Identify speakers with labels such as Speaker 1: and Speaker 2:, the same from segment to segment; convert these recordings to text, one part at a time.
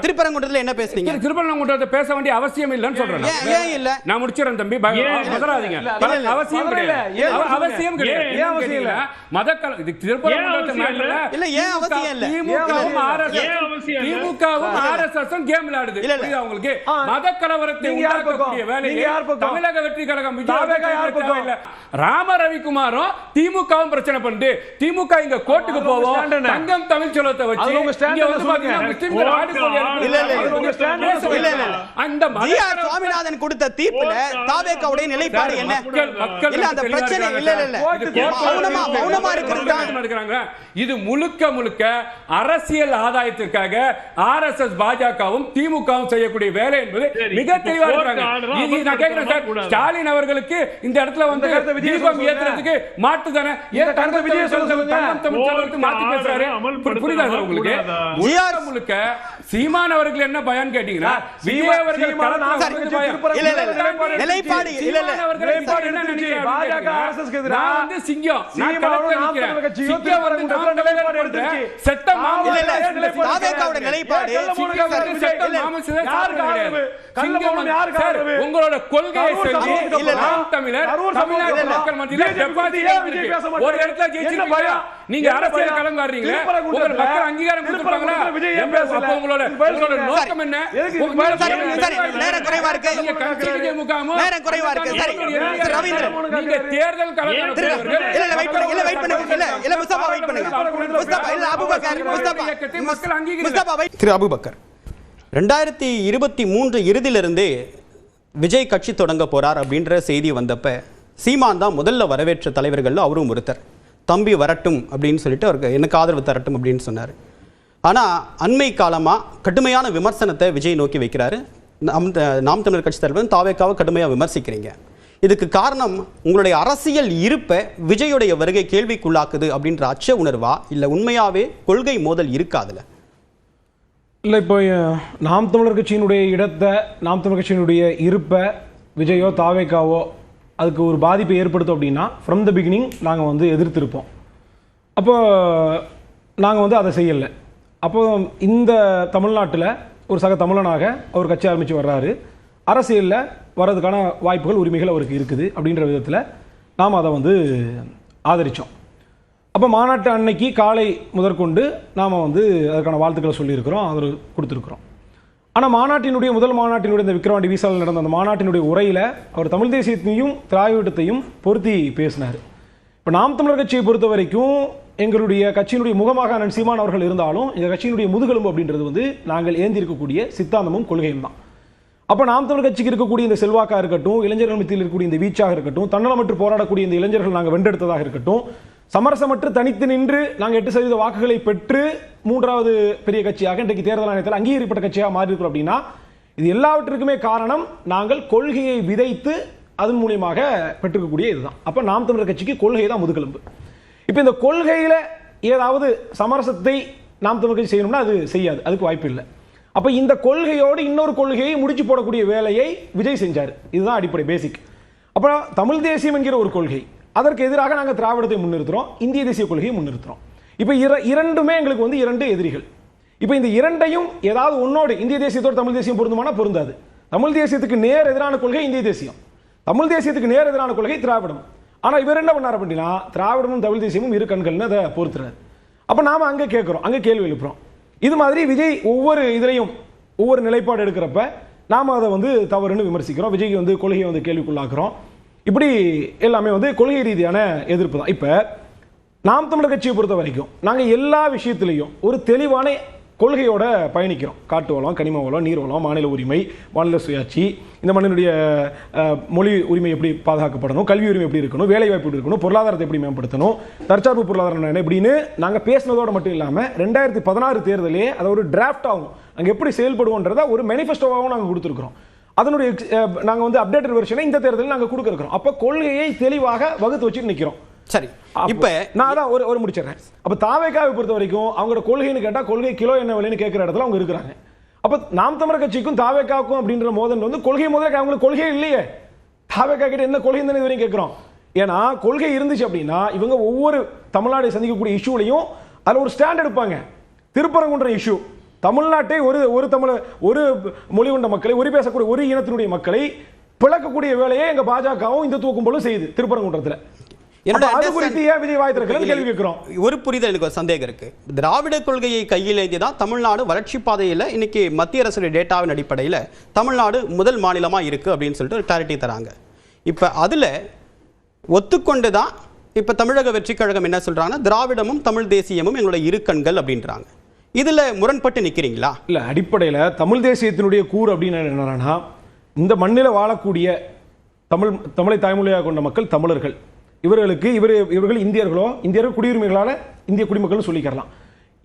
Speaker 1: திருப்பரங்குன்றத்துல என்ன பேசுறீங்க
Speaker 2: திருப்பரங்குன்றத்தை பேச வேண்டிய அவசியம் இல்லைன்னு சொல்றேன்
Speaker 1: ஏன் இல்ல
Speaker 2: நான் முடிச்சிடறேன் தம்பி? பதறாதீங்க
Speaker 3: இல்ல,
Speaker 1: இல்ல, இல்ல.
Speaker 2: அவசியம். கிடையாது
Speaker 3: அவசியம் இல்ல?
Speaker 2: கிடையாது
Speaker 3: ஏன் அவசியம் இல்ல?
Speaker 2: மதக்கல இது திருப்பரங்குன்றத்து
Speaker 3: ஏன் அவசியம் இல்ல?
Speaker 1: இல்ல, ஏன் அவசியம் இல்ல?
Speaker 2: திமுகவும்
Speaker 3: இல்ல?
Speaker 2: திமுகவும் ஆர்எஸ்எஸும் கேம் விளையாடுது
Speaker 1: இல்ல, இல்ல.
Speaker 2: புரியுதா உங்களுக்கு
Speaker 3: ஆ.
Speaker 2: மத கலவரத்தை உண்டாக்கக்கூடிய? வேலையை? தமிழக வெற்றி கழகம்? தேவையில்ல. ராம ரவிக்குமாரும் திமுகவும் பிரச்சனை பண்ணுது திமுக இங்க கோர்ட்டுக்கு போவோம்? தங்கம் தமிழ் செல்வத்தை வச்சு இங்க வந்து? பாத்தீங்கன்னா முஸ்லிம்கள்
Speaker 3: ஆடு-
Speaker 2: அந்த
Speaker 1: ஆர் சுவாமிநாதன் கொடுத்த தீர்ப்புல தாவேக்காவுடைய நிலைப்பாடு என்ன? இல்ல அந்த பிரச்சனை
Speaker 2: இருக்காங்க.
Speaker 1: மௌனமா மௌனமா இருக்கிறது.
Speaker 2: இது முழுக்க முழுக்க அரசியல் ஆதாயத்திற்காக ஆர்எஸ்எஸ் பாஜகவும் திமுகவும் செய்யக்கூடிய வேலை என்பது மிக தெளிவா நான் கேட்கிறேன் சார்
Speaker 3: அமல்படுத்தக்கூடாது.
Speaker 2: ஸ்டாலின் அவர்களுக்கு இந்த இடத்துல வந்து தீபம். ஏத்துறதுக்கு மாட்டு தானே? மாத்தி பேசுறாரு? புரியுதா சார் உங்களுக்கு? முழுக்க சீமான் அவர்கள் என்ன பயன் கேட்டீங்கன்னா விஜய் அவர்கள் பயம்.
Speaker 1: இல்ல, இல்ல,
Speaker 3: நிலைப்பாடு
Speaker 1: நிலைப்பாடு
Speaker 2: என்ன
Speaker 3: எடுத்துச்சு.
Speaker 2: நினைக்கிறாரு
Speaker 3: பாஜக
Speaker 2: கேட்டீங்கன்னா,
Speaker 3: RSS க்கு எதிரா.
Speaker 2: நான் வந்து சிங்கம் நான் களத்துல நிக்கிறேன். சிங்கம் வந்து
Speaker 3: நிலைப்பாடு எடுத்துச்சு.
Speaker 2: செத்த
Speaker 1: இல்ல, இல்ல.
Speaker 3: நிலைப்பாடு
Speaker 2: செத்த
Speaker 3: யாருக்கு. ஆதரவு? யாருக்கு ஆதரவு?
Speaker 2: உங்களோட கொள்கையை செஞ்சு
Speaker 1: இல்ல.
Speaker 2: நாம் தமிழர்
Speaker 3: சம்பவத்துக்கு
Speaker 2: மக்கள் மத்தியில? ஒரு இடத்துல ஜெயிச்சிருக்கீங்க
Speaker 3: பயம்?
Speaker 2: நீங்க அரசியல்? களம் வர்றீங்களா
Speaker 3: திருப்பரங்குன்றத்துல
Speaker 2: உங்களுக்கு மக்கள் அங்கீகாரம் கொடுத்துருப்பாங்களா
Speaker 3: திருப்பரங்குன்றத்துல விஜய் ஏன்
Speaker 2: எங்க-
Speaker 3: பேசல?
Speaker 2: அப்ப உங்களோட
Speaker 3: இதுக்கு பதில்
Speaker 2: உங்களோட
Speaker 3: சொல்லுங்க.
Speaker 2: நோக்கம் என்ன
Speaker 3: எதுக்கு இதுக்கு
Speaker 2: உங்க-
Speaker 3: பதில்
Speaker 1: சரி,
Speaker 3: சொல்லுங்க.
Speaker 1: சரி, நேரம் குறைவா இருக்கு.
Speaker 2: நீங்க கட்சிக்கு முகாமோ
Speaker 1: நேரம் குறைவா இருக்கு. சரி,
Speaker 2: நீங்க
Speaker 1: சரி, ரவீந்திரன்.
Speaker 2: நீங்க தேர்தல் களம்
Speaker 3: ஏன்
Speaker 1: திரு-
Speaker 2: நடத்துறவர்கள்
Speaker 1: இல்ல இல்ல வெயிட் பண்ணுங்க இல்ல வெயிட் பண்ணுங்க இல்ல இல்ல முஸ்தபா வெயிட் பண்ணுங்க முஸ்தபா இல்ல அபூபக்கர் முஸ்தபா
Speaker 2: இயக்கத்தை மக்கள் அங்கீகரிக்க
Speaker 1: முஸ்தபா வெயிட் திரு அபூபக்கர் ரெண்டாயிரத்தி இருபத்தி மூன்று இறுதியிலிருந்தே விஜய் கட்சி தொடங்க போறார் அப்படின்ற செய்தி வந்தப்ப சீமான் தான் முதல்ல வரவேற்ற தலைவர்கள் அவரும் ஒருத்தர் தம்பி வரட்டும் அப்படின்னு சொல்லிட்டு அவருக்கு எனக்கு ஆதரவு தரட்டும் அப்படின்னு சொன்னார். ஆனால் அண்மை காலமாக கடுமையான விமர்சனத்தை விஜய் நோக்கி வைக்கிறாரு. நாம் நாம் தமிழர் கட்சி தலைவர் தாவேக்காவை கடுமையாக விமர்சிக்கிறீங்க. இதுக்கு காரணம் உங்களுடைய அரசியல் இருப்பை விஜயுடைய வருகை கேள்விக்குள்ளாக்குது அப்படின்ற அச்ச உணர்வா? இல்லை உண்மையாகவே கொள்கை மோதல் இருக்காதுல்ல
Speaker 4: இல்லை இப்போ நாம் தமிழர் கட்சியினுடைய இடத்தை நாம் தமிழர் கட்சியினுடைய இருப்பை விஜயோ தாவேக்காவோ அதுக்கு ஒரு பாதிப்பை ஏற்படுத்தும் அப்படின்னா ஃப்ரம் த பிகினிங் நாங்கள் வந்து எதிர்த்திருப்போம். அப்போ நாங்கள் வந்து அதை செய்யலை. அப்போ இந்த தமிழ்நாட்டில் ஒரு சக தமிழனாக அவர் கட்சி ஆரம்பித்து வர்றாரு. அரசியலில் வர்றதுக்கான வாய்ப்புகள் உரிமைகள் அவருக்கு இருக்குது அப்படின்ற விதத்தில் நாம் அதை வந்து ஆதரித்தோம் அப்போ மாநாட்டு அன்னைக்கு காலை முதற்கொண்டு நாம் வந்து அதற்கான வாழ்த்துக்களை சொல்லியிருக்கிறோம் அதில் கொடுத்துருக்குறோம். ஆனால் மாநாட்டினுடைய முதல் மாநாட்டினுடைய இந்த விக்ரவாண்டி வீசாவில் நடந்த அந்த மாநாட்டினுடைய உரையில் அவர் தமிழ் தேசியத்தையும் திராவிடத்தையும் பொருத்தி பேசினார். இப்போ நாம் தமிழர் கட்சியை பொறுத்த வரைக்கும் எங்களுடைய கட்சியினுடைய முகமாக அண்ணன் சீமான் அவர்கள் இருந்தாலும் எங்கள் கட்சியினுடைய முதுகெலும்பு அப்படின்றது வந்து நாங்கள் ஏந்தி இருக்கக்கூடிய சித்தாந்தமும் கொள்கையும் தான். அப்போ நாம் தமிழர் கட்சிக்கு இருக்கக்கூடிய இந்த செல்வாக்காக இருக்கட்டும் இளைஞர்கள் மத்தியில் இருக்கக்கூடிய இந்த வீச்சாக இருக்கட்டும் தன்னலமற்று போராடக்கூடிய இந்த இளைஞர்கள் நாங்கள் வென்றெடுத்ததாக இருக்கட்டும் சமரசமற்று தனித்து நின்று நாங்கள் எட்டு சதவீத வாக்குகளை பெற்று மூன்றாவது பெரிய கட்சியாக இன்றைக்கு தேர்தல் ஆணையத்தில் அங்கீகரிக்கப்பட்ட கட்சியாக மாறி இருக்கிறோம் அப்படின்னா இது எல்லாவற்றுக்குமே காரணம் நாங்கள் கொள்கையை விதைத்து அதன் மூலியமாக பெற்றுக்கக்கூடிய இதுதான். அப்போ நாம் தமிழர் கட்சிக்கு கொள்கை தான் முதுகெலும்பு. இப்போ இந்த கொள்கையில் ஏதாவது சமரசத்தை நாம் தமிழர் கட்சி செய்யணும்னா அது செய்யாது அதுக்கு வாய்ப்பு இல்லை. அப்போ இந்த கொள்கையோடு இன்னொரு கொள்கையை முடிச்சு போடக்கூடிய வேலையை விஜய் செஞ்சார். இதுதான் அடிப்படை பேசிக் அப்புறம் தமிழ் தேசியம் என்கிற ஒரு கொள்கை. அதற்கு எதிராக நாங்கள் திராவிடத்தை முன்னிறுத்துறோம் இந்திய தேசிய கொள்கையை முன்னிறுத்துறோம். இப்போ இர இரண்டுமே எங்களுக்கு வந்து இரண்டு எதிரிகள். இப்போ இந்த இரண்டையும் ஏதாவது ஒன்னோடு இந்திய தேசியத்தோடு தமிழ் தேசியம் பொருந்துமானா பொருந்தாது. தமிழ் தேசியத்துக்கு நேர் எதிரான கொள்கை இந்திய தேசியம். தமிழ் தேசியத்துக்கு நேர் எதிரான கொள்கை திராவிடம். ஆனால் இவர் என்ன பண்ணார் அப்படின்னா திராவிடமும் தமிழ் தேசியமும் இரு கண்கள்னு அதை பொறுத்துறாரு. அப்போ நாம் அங்கே கேட்குறோம் அங்கே கேள்வி எழுப்புறோம். இது மாதிரி விஜய் ஒவ்வொரு இதுலையும் ஒவ்வொரு நிலைப்பாடு எடுக்கிறப்ப நாம் அதை வந்து தவறுன்னு விமர்சிக்கிறோம். விஜய்க்கு வந்து கொள்கையை வந்து கேள்விக்குள்ளாக்குறோம். இப்படி எல்லாமே வந்து கொள்கை ரீதியான எதிர்ப்பு தான். இப்போ நாம் தமிழர் கட்சியை பொறுத்த வரைக்கும் நாங்கள் எல்லா விஷயத்திலையும் ஒரு தெளிவான கொள்கையோட பயணிக்கிறோம். காட்டு வளம் கனிம வளம் நீர் வளம் மாநில உரிமை மாநில சுயாட்சி இந்த மண்ணினுடைய மொழி உரிமை எப்படி பாதுகாக்கப்படணும் கல்வி உரிமை எப்படி இருக்கணும் வேலை வாய்ப்பு எப்படி இருக்கணும் பொருளாதாரத்தை எப்படி மேம்படுத்தணும் தற்சார்பு பொருளாதாரம் என்ன இப்படின்னு நாங்கள் பேசினதோடு மட்டும் இல்லாமல் ரெண்டாயிரத்தி பதினாறு தேர்தலே அதை ஒரு டிராஃப்ட் ஆகும். அங்கே எப்படி செயல்படுவோன்றதை ஒரு மேனிஃபெஸ்டோவாகவும் நாங்கள் கொடுத்துருக்குறோம். அதனுடைய நாங்கள் வந்து அப்டேட்டட் வெர்ஷனை இந்த தேர்தலில் நாங்கள் கொடுக்குறோம். அப்போ கொள்கையை தெளிவாக வகுத்து வச்சுட்டு நிற்கிறோம்
Speaker 1: சரி.
Speaker 4: இப்ப நான் அதான் ஒரு ஒரு முடிச்சிடுறேன். அப்ப தாவேக்காவை பொறுத்த வரைக்கும் அவங்களோட கொள்கைன்னு கேட்டா கொள்கை கிலோ என்ன விலைன்னு கேட்கிற இடத்துல அவங்க இருக்கிறாங்க. அப்ப நாம் தமிழர் கட்சிக்கும் தாவேக்காவுக்கும் அப்படின்ற மோதல் வந்து கொள்கை முதல்ல அவங்களுக்கு கொள்கை இல்லையே. தாவேக்கா கிட்ட என்ன கொள்கை தானே இதுவரையும் கேட்கிறோம் ஏன்னா கொள்கை இருந்துச்சு அப்படின்னா இவங்க ஒவ்வொரு தமிழ்நாடு சந்திக்கக்கூடிய இஷ்யூலையும் அதுல ஒரு ஸ்டாண்ட் எடுப்பாங்க. திருப்பரங்குன்ற இஷ்யூ தமிழ்நாட்டை ஒரு ஒரு தமிழ் ஒரு மொழி கொண்ட மக்களை ஒரு பேசக்கூடிய ஒரு இனத்தினுடைய மக்களை பிளக்கக்கூடிய வேலையை எங்க பாஜகவும் இந்துத்துவ கும்பலும் செய்யுது திருப்பரங்குன்றத்துல.
Speaker 1: ஒரு புரிதல் எனக்கு ஒரு சந்தேகம் இருக்கு. திராவிட கொள்கையை கையில் ஏந்தி தான் தமிழ்நாடு வளர்ச்சி பாதையில் இன்னைக்கு மத்திய அரசுடைய டேட்டாவின் அடிப்படையில் தமிழ்நாடு முதல் மாநிலமா இருக்கு அப்படின்னு சொல்லிட்டு ஒரு கிளாரிட்டி தராங்க. இப்போ அதுல ஒத்துக்கொண்டு தான் இப்போ தமிழக வெற்றி கழகம் என்ன சொல்றாங்கன்னா திராவிடமும் தமிழ் தேசியமும் எங்களோட இரு கண்கள் அப்படின்றாங்க. இதுல முரண்பட்டு நிக்கிறீங்களா?
Speaker 4: இல்ல அடிப்படையில தமிழ் தேசியத்தினுடைய கூறு அப்படின்னு என்னன்னா இந்த மண்ணில் வாழக்கூடிய தமிழ் தமிழை தாய்மொழியாக கொண்ட மக்கள் தமிழர்கள். இவர்களுக்கு இவர் இவர்கள் இந்தியர்களோ இந்தியர்கள் குடியுரிமைகளால இந்திய குடிமக்கள்னு சொல்லிக்கிறலாம்.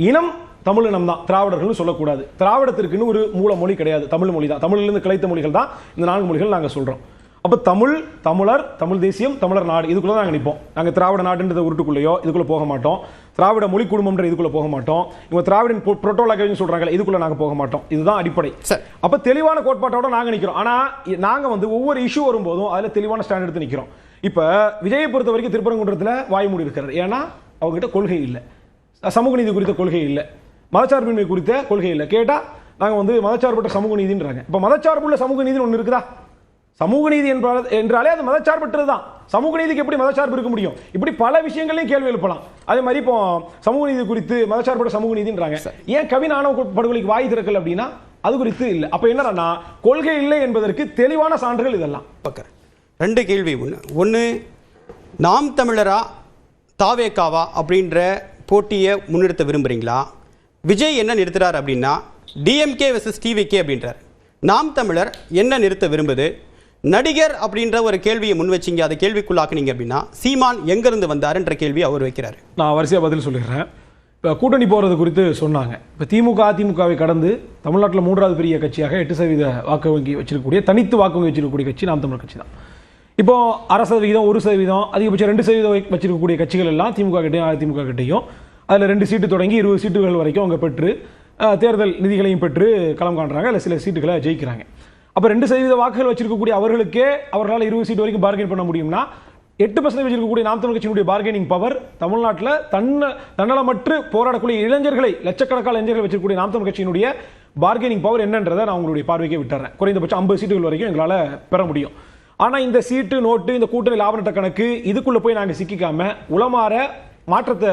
Speaker 4: இனம் தமிழ் இனம் தான் திராவிடர்கள்னு சொல்லக்கூடாது. திராவிடத்திற்குன்னு ஒரு மூல மொழி கிடையாது. தமிழ் மொழி தான். தமிழ்லேருந்து கிளைத்த மொழிகள் தான் இந்த நான்கு மொழிகள் நாங்கள் சொல்கிறோம் அப்ப தமிழ் தமிழர் தமிழ் தேசியம் தமிழர் நாடு இதுக்குள்ள தான் நாங்கள் நிற்போம் நாங்கள் திராவிட நாடுன்றத உருட்டுக்குள்ளேயோ இதுக்குள்ள போக மாட்டோம். திராவிட மொழி குடும்பம்ன்ற இதுக்குள்ள போக மாட்டோம். இவங்க திராவிடன் புரோட்டோ லாங்குவேஜ் சொல்றாங்க இதுக்குள்ள நாங்க போக மாட்டோம். இதுதான் அடிப்படை.
Speaker 1: சரி.
Speaker 4: அப்ப தெளிவான கோட்பாட்டோட நாங்க நிக்கிறோம். ஆனா இ- நாங்க வந்து ஒவ்வொரு இஷ்யூ வரும்போதும் அதுல தெளிவான ஸ்டாண்ட் எடுத்து நிக்கிறோம். இப்ப விஜயை பொறுத்த வரைக்கும் திருப்பரங்குன்றத்துல வாய்மூடி இருக்கிறார். ஏன்னா அவங்க கிட்ட கொள்கை இல்லை. சமூக நீதி குறித்த கொள்கை இல்லை. மதச்சார்பின்மை குறித்த கொள்கை இல்லை. கேட்டா நாங்க வந்து மதச்சார்பற்ற சமூக நீதின்றாங்க. இப்ப மதச்சார்புள்ள சமூக நீதின்னு ஒண்ணு இருக்குதா? சமூக நீதி என்றாலே அது மதச்சார்பற்றது தான். சமூக நீதிக்கு எப்படி மதச்சார்பு இருக்க முடியும்? இப்படி பல விஷயங்களையும் கேள்வி எழுப்பலாம். அதே மாதிரி இப்போ சமூக நீதி குறித்து மதச்சார்பற்ற சமூக நீதின்றாங்க. ஏன் ஆணவ படுகொலைக்கு வாய் திறக்கல அப்படின்னா அது குறித்து இல்லை. அப்ப என்னன்னா கொள்கை இல்லை என்பதற்கு தெளிவான சான்றுகள் இதெல்லாம்.
Speaker 1: பார்க்குறேன் ரெண்டு கேள்வி ஒன்று ஒன்று நாம் தமிழரா தாவேக்காவா அப்படின்ற போட்டியை முன்னெடுத்த விரும்புகிறீங்களா விஜய் என்ன நிறுத்துறார் அப்படின்னா டிஎம்கே வெர்சஸ் டிவிகே அப்படின்றார். நாம் தமிழர் என்ன நிறுத்த விரும்புது? நடிகர் அப்படின்ற ஒரு கேள்வியை முன் வச்சிங்க அதை கேள்விக்குள்ளாக்குனீங்க அப்படின்னா சீமான் எங்கேருந்து வந்தாருன்ற கேள்வி அவர் வைக்கிறாரு.
Speaker 4: நான் வரிசையாக பதில் சொல்லிடுறேன். இப்போ கூட்டணி போகிறது குறித்து சொன்னாங்க. இப்போ திமுக அதிமுகவை கடந்து தமிழ்நாட்டில் மூன்றாவது பெரிய கட்சியாக எட்டு சதவீத வாக்கு வங்கி வச்சிருக்கக்கூடிய தனித்து வாக்கு வங்கி வச்சிருக்கக்கூடிய கட்சி நாம் தமிழர் கட்சி தான். இப்போ அரை சதவீதம் ஒரு சதவீதம் அதிகபட்சம் ரெண்டு சதவீதம் வச்சிருக்கக்கூடிய கட்சிகள் எல்லாம் திமுக கிட்டையும் அதிமுக கிட்டையும் அதில் ரெண்டு சீட்டு தொடங்கி இருபது சீட்டுகள் வரைக்கும் அவங்க பெற்று தேர்தல் நிதிகளையும் பெற்று களம் காண்றாங்க. இல்லை சில சீட்டுகளை ஜெயிக்கிறாங்க. அப்போ ரெண்டு சதவீத வாக்குகள் வச்சிருக்கக்கூடிய அவர்களுக்கே அவர்களால் இருபது சீட் வரைக்கும் பார்கெயின் பண்ண முடியும்னா எட்டு பர்சன்டேஜ் இருக்கக்கூடிய நாம் தமிழ் கட்சியினுடைய பார்கெனிங் பவர் தமிழ்நாட்டில் தன்ன தன்னலமற்று போராடக்கூடிய இளைஞர்களை லட்சக்கணக்கான இளைஞர்கள் வச்சிருக்கக்கூடிய நாம் தமிழ் கட்சியினுடைய பார்கெனிங் பவர் என்னன்றதை நான் உங்களுடைய பார்வைக்கே விட்டுறேன். குறைந்தபட்சம் ஐம்பது சீட்டுகள் வரைக்கும் எங்களால் பெற முடியும். ஆனால் இந்த சீட்டு நோட்டு இந்த கூட்டணி லாப நட்ட கணக்கு இதுக்குள்ளே போய் நாங்கள் சிக்கிக்காம உளமாற மாற்றத்தை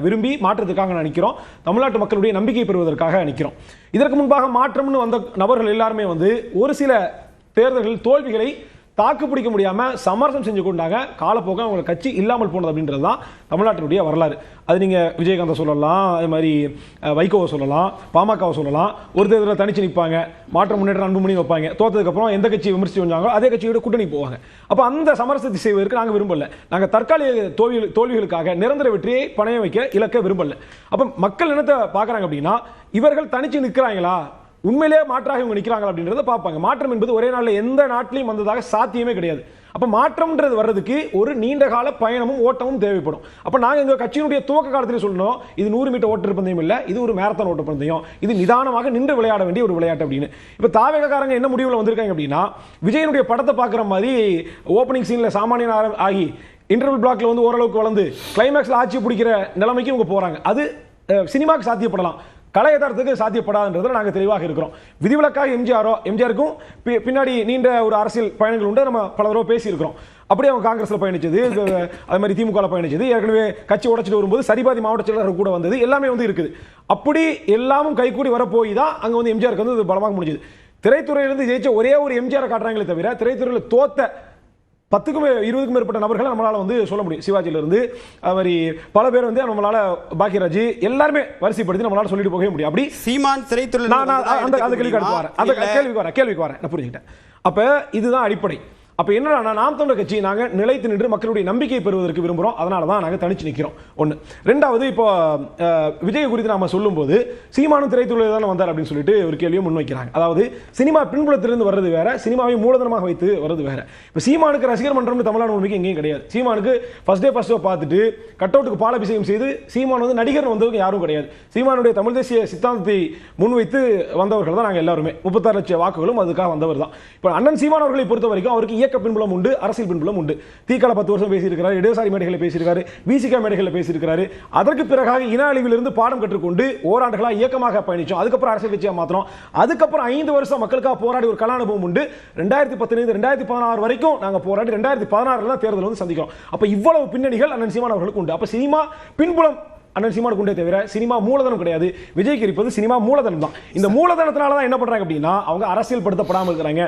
Speaker 4: விரும்பி மாற்றத்துக்காக நினைக்கிறோம் தமிழ்நாட்டு மக்களுடைய நம்பிக்கை பெறுவதற்காக நிற்கிறோம் இதற்கு முன்பாக மாற்றம்னு வந்த நபர்கள் எல்லாருமே வந்து ஒரு சில தேர்தல்கள் தோல்விகளை தாக்கு பிடிக்க முடியாம சமரசம் செஞ்சு கொண்டாங்க. காலப்போக்க அவங்க கட்சி இல்லாமல் போனது அப்படின்றது தான் தமிழ்நாட்டினுடைய வரலாறு. அது நீங்க விஜயகாந்தை சொல்லலாம் அதே மாதிரி வைகோவை சொல்லலாம் பாமகவை சொல்லலாம். ஒரு தேர்தலில் தனிச்சு நிற்பாங்க மாற்றம் முன்னேற்றம் அன்புமணி வைப்பாங்க. தோத்ததுக்கு அப்புறம் எந்த கட்சி விமர்சிச்சு வந்தாங்களோ அதே கட்சியோட கூட்டணி போவாங்க. அப்ப அந்த சமரசத்தை செய்வதற்கு நாங்கள் விரும்பல. நாங்கள் தற்காலிக தோல்வி தோல்விகளுக்காக நிரந்தர வெற்றியை பணைய வைக்க இலக்க விரும்பல. அப்ப மக்கள் என்னத்தை பார்க்குறாங்க அப்படின்னா இவர்கள் தனிச்சு நிற்கிறாங்களா உண்மையிலேயே மாற்றாக இவங்க நிற்கிறாங்க அப்படின்றத பார்ப்பாங்க. மாற்றம் என்பது ஒரே நாளில் எந்த நாட்டிலையும் வந்ததாக சாத்தியமே கிடையாது. அப்போ மாற்றம்ன்றது வர்றதுக்கு ஒரு நீண்ட கால பயணமும் ஓட்டமும் தேவைப்படும். அப்போ நாங்கள் எங்கள் கட்சியினுடைய துவக்க காலத்திலே சொல்லணும் இது நூறு மீட்டர் ஓட்டர் பந்தயம் இல்லை இது ஒரு மேரத்தான் ஓட்ட பந்தயம் இது நிதானமாக நின்று விளையாட வேண்டிய ஒரு விளையாட்டு அப்படின்னு. இப்போ தாவேகக்காரங்க என்ன முடிவில் வந்திருக்காங்க அப்படின்னா விஜயனுடைய படத்தை பார்க்குற மாதிரி ஓப்பனிங் சீனில் சாமானியன் ஆகி இன்டர்வல் பிளாக்ல வந்து ஓரளவுக்கு வளர்ந்து கிளைமேக்ஸில் ஆட்சி பிடிக்கிற நிலைமைக்கு இவங்க போகிறாங்க அது சினிமாவுக்கு சினிமாக்கு சாத்தியப்படலாம். கலை யதார்த்தத்துக்கு சாத்தியப்படாதுன்றதுல நாங்கள் தெளிவாக இருக்கிறோம். விதிவிலக்காக எம்ஜிஆரோ எம்ஜிஆருக்கும் பி- பின்னாடி நீண்ட ஒரு அரசியல் பயணங்கள் உண்டு. நம்ம பல தடவை பேசியிருக்கிறோம். அப்படியே அவங்க காங்கிரஸ்ல பயணிச்சது அது மாதிரி திமுக பயணிச்சது. ஏற்கனவே கட்சி உடைச்சிட்டு வரும்போது சரிபாதி மாவட்ட செயலாளர் கூட வந்தது. எல்லாமே வந்து இருக்குது. அப்படி எல்லாமும் கைகூடி வர போய் தான் அங்க வந்து எம்ஜிஆருக்கு வந்து பலமாக முடிஞ்சது. திரைத்துறையிலிருந்து ஜெயிச்ச ஒரே ஒரு எம்ஜிஆர் காட்டுறாங்களே தவிர திரைத்துறையில் தோத்த பத்துக்கும் இருபதுக்கும் மேற்பட்ட நபர்களை நம்மளால வந்து சொல்ல முடியும். அது மாதிரி பல பேர் வந்து நம்மளால பாக்கியராஜ் எல்லாருமே வரிசைப்படுத்தி நம்மளால சொல்லிட்டு போகவே முடியும். அப்படி
Speaker 1: சீமான் திரைத்துறையில்
Speaker 4: நான் அந்த கேள்விக்கு வரேன். அந்த. கேள்விக்கு வரேன் கேள்விக்கு வரேன். நான் புரிஞ்சுக்கிட்டேன். அப்ப இதுதான் அடிப்படை. அப்போ என்னடா நாம் தமிழர் கட்சி நாங்கள் நிலைத்து நின்று மக்களுடைய நம்பிக்கை பெறுவதற்கு விரும்புறோம். அதனால தான் நாங்கள் தனிச்சு நிற்கிறோம் ஒன்று ரெண்டாவது இப்போ விஜய் குறித்து நாம சொல்லும்போது சீமானும் திரைத்துறையில் தானே வந்தார் அப்படின்னு சொல்லிட்டு ஒரு கேள்வியை முன்வைக்கிறாங்க. அதாவது சினிமா பின்புலத்திலிருந்து வர்றது வேற சினிமாவை மூலதனமாக வைத்து வர்றது வேற. இப்போ சீமானுக்கு ரசிகர் மன்றம்னு தமிழ்நாடு உண்மைக்கு எங்கேயும் கிடையாது. சீமானுக்கு ஃபர்ஸ்ட் டே ஃபர்ஸ்ட் ஷோ பார்த்துட்டு கட் அவுட்டுக்கு பாலபிஷேகம் செய்து சீமான் வந்து நடிகர் வந்தவங்க யாரும் கிடையாது. சீமானுடைய தமிழ் தேசிய சித்தாந்தத்தை முன்வைத்து வந்தவர்கள் தான் நாங்கள் எல்லாருமே. முப்பத்தாறு லட்சம் வாக்குகளும் அதுக்காக வந்தவர் தான் இப்போ அண்ணன் சீமான் அவர்களை பொறுத்த வரைக்கும் அவருக்கு இயக்க பின்புலம் உண்டு அரசியல் பின்புலம் உண்டு. தீக்கால பத்து வருஷம் பேசியிருக்கிறார் இடதுசாரி மேடைகளில் பேசியிருக்காரு விசிகா மேடைகளில் பேசியிருக்காரு அதற்கு பிறகாக இன அழிவிலிருந்து பாடம் கற்றுக்கொண்டு ஓராண்டுகளாக இயக்கமாக பயணிச்சோம். அதுக்கப்புறம் அரசியல் கட்சியாக மாத்திரம். அதுக்கப்புறம் ஐந்து வருஷம் மக்களுக்காக போராடி ஒரு கல அனுபவம் உண்டு. ரெண்டாயிரத்தி பத்தொன்பது ரெண்டாயிரத்தி பதினாறு வரைக்கும் நாங்கள் போராடி ரெண்டாயிரத்தி பதினாறுல தான் தேர்தல் வந்து சந்திக்கிறோம். அப்போ இவ்வளவு பின்னணிகள் அண்ணன் சீமான் அவர்களுக்கு உண்டு. அப்போ சினிமா பின்புலம் அண்ணன் சீமானுக்கு உண்டே தவிர சினிமா மூலதனம் கிடையாது. விஜய்க்கு இருப்பது சினிமா மூலதனம் தான். இந்த மூலதனத்தினால தான் என்ன பண்றாங்க அப்படின்னா அவங்க அரசியல் படுத்தப்படாமல் இருக்கிறாங்க.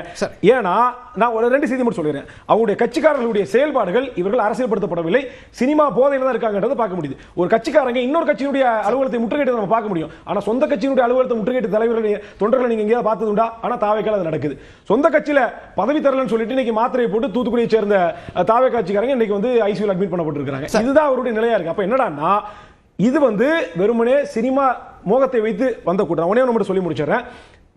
Speaker 4: ஏன்னா நான் ஒரு ரெண்டு செய்தி மட்டும் சொல்லிடுறேன். அவங்களுடைய கட்சிக்காரர்களுடைய செயல்பாடுகள் இவர்கள் அரசியல்படுத்தப்படவில்லை. சினிமா போதையில தான் இருக்காங்கன்றதை பார்க்க முடியுது. ஒரு கட்சிக்காரங்க இன்னொரு கட்சியினுடைய அலுவலகத்தை முற்றுகையிட்டு நம்ம பார்க்க முடியும். ஆனா சொந்த கட்சியினுடைய அலுவலகத்தை முற்றுகையிட்டு தலைவர்கள் தொண்டர்களை நீங்க எங்கேயாவது பார்த்தது உண்டா? ஆனா தாவேக்கால அது நடக்குது. சொந்த கட்சியில பதவி தரலன்னு சொல்லிட்டு இன்னைக்கு மாத்திரையை போட்டு தூத்துக்குடியை சேர்ந்த தாவே கட்சிக்காரங்க இன்னைக்கு வந்து ஐசியூல அட்மிட் பண்ணப்பட்டிருக்காங்க இதுதான் அவருடைய நிலையா இருக்கு. அப்ப என்னடான்னா இது வந்து வெறுமனே சினிமா மோகத்தை வைத்து வந்த கூட்டம். உடனே நம்ம சொல்லி முடிச்சிடுறேன்.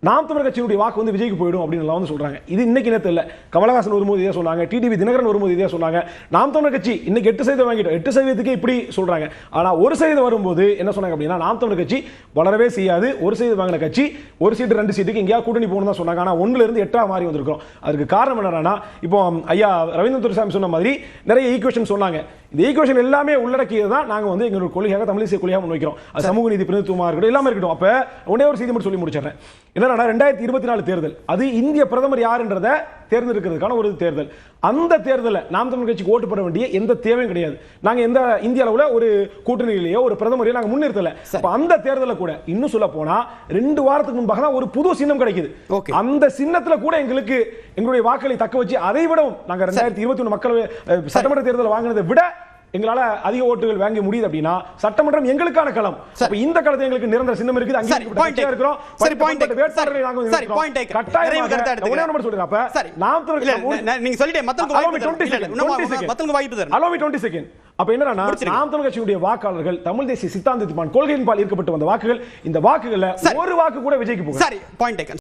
Speaker 4: நாம் தமிழர் கட்சியினுடைய வாக்கு வந்து விஜய்க்கு போயிடும் அப்படின்னு வந்து சொல்றாங்க. இது இன்னைக்கு நேரத்தில் தெரியல கமலஹாசன் வரும்போது இதே சொன்னாங்க. டிடிவி தினகரன் வரும்போது இதே சொன்னாங்க. நாம் தமிழர் கட்சி இன்னைக்கு எட்டு சதவீதம் வாங்கிட்டோம். எட்டு சதவீதத்துக்கு இப்படி சொல்றாங்க. ஆனா ஒரு சதவீதம் வரும்போது என்ன சொன்னாங்க அப்படின்னா நாம் தமிழர் கட்சி வளரவே செய்யாது. ஒரு சதவீதம் வாங்கின கட்சி ஒரு சீட்டு ரெண்டு சீட்டுக்கு எங்கேயாவது கூட்டணி போகணும் தான் சொன்னாங்க. ஆனா ஒண்ணுல இருந்து எட்டா மாறி வந்திருக்கோம் அதுக்கு காரணம் என்னன்னா இப்போ ஐயா ரவீந்திர துரைசாமி சொன்ன மாதிரி நிறைய ஈக்குவேஷன் சொன்னாங்க. இந்த ஈக்குவேஷன் எல்லாமே உள்ளடக்கியது தான் நாங்க வந்து எங்களோட கொள்கையாக தமிழ் தேசிய கொள்கையாக முன்வைக்கிறோம். அது சமூக நீதி பிரதித்துவமா இருக்கட்டும் எல்லாமே இருக்கட்டும். அப்ப ஒரே ஒரு செய்தி மட்டும் சொல்லி முடிச்சிடுறேன். என்னன்னா ரெண்டாயிரத்தி இருபத்தி நாலு தேர்தல். அது இந்திய பிரதமர் யாருன்றத தேர்ந்தெடுக்கிறதுக்கான ஒரு தேர்தல். அந்த தேர்தலில் நாம் தமிழ் கட்சிக்கு ஓட்டு போட வேண்டிய எந்த தேவையும் கிடையாது. நாங்க எந்த இந்திய அளவுல ஒரு கூட்டணியிலேயோ ஒரு பிரதமரையோ நாங்க முன்னிறுத்தல. அப்ப அந்த தேர்தலில் கூட இன்னும் சொல்ல போனா ரெண்டு வாரத்துக்கு முன்பாக தான் ஒரு புது சின்னம் கிடைக்குது.
Speaker 1: Okay.
Speaker 4: அந்த சின்னத்துல கூட எங்களுக்கு எங்களுடைய வாக்களை தக்க வச்சு அதை விடவும் நாங்க ரெண்டாயிரத்தி இருபத்தி ஒன்று மக்களவை சட்டமன்ற தேர்தல் வாங்கினதை விட எங்களால அதிக ஓட்டுகள் வாங்க முடியுது அப்படின்னா சட்டமன்றம் எங்களுக்கான களம் இந்த களத்தை எங்களுக்கு நிரந்தர சின்னம் இருக்குது
Speaker 1: taken.
Speaker 4: இருக்கிறோம்
Speaker 1: சரி taken.
Speaker 4: வேட்பாளர்களை நாங்க
Speaker 1: சரி நிறைவு கருத்தை
Speaker 4: சொல்றேன். அப்ப
Speaker 1: சரி
Speaker 4: நாம்
Speaker 1: நீங்க சொல்லிட்டே மத்தவங்க வாய்ப்பு
Speaker 4: 20
Speaker 1: தரணும். இல்ல, இல்ல,
Speaker 4: second,
Speaker 1: இன்னும்
Speaker 4: 20 second.
Speaker 1: மத்தவங்க வாய்ப்பு தரணும்.
Speaker 4: Allow me 20 second. அப்ப என்னன்னா. நாம் தமிழ் கட்சியுடைய வாக்காளர்கள் தமிழ் தேசிய சித்தாந்தத்தின் கொள்கையின் பால் ஈர்க்கப்பட்டு வந்த வாக்குகள் இந்த வாக்குகள்ல. ஒரு வாக்கு கூட விஜய்க்கு போகும்
Speaker 1: சரி பாயிண்ட்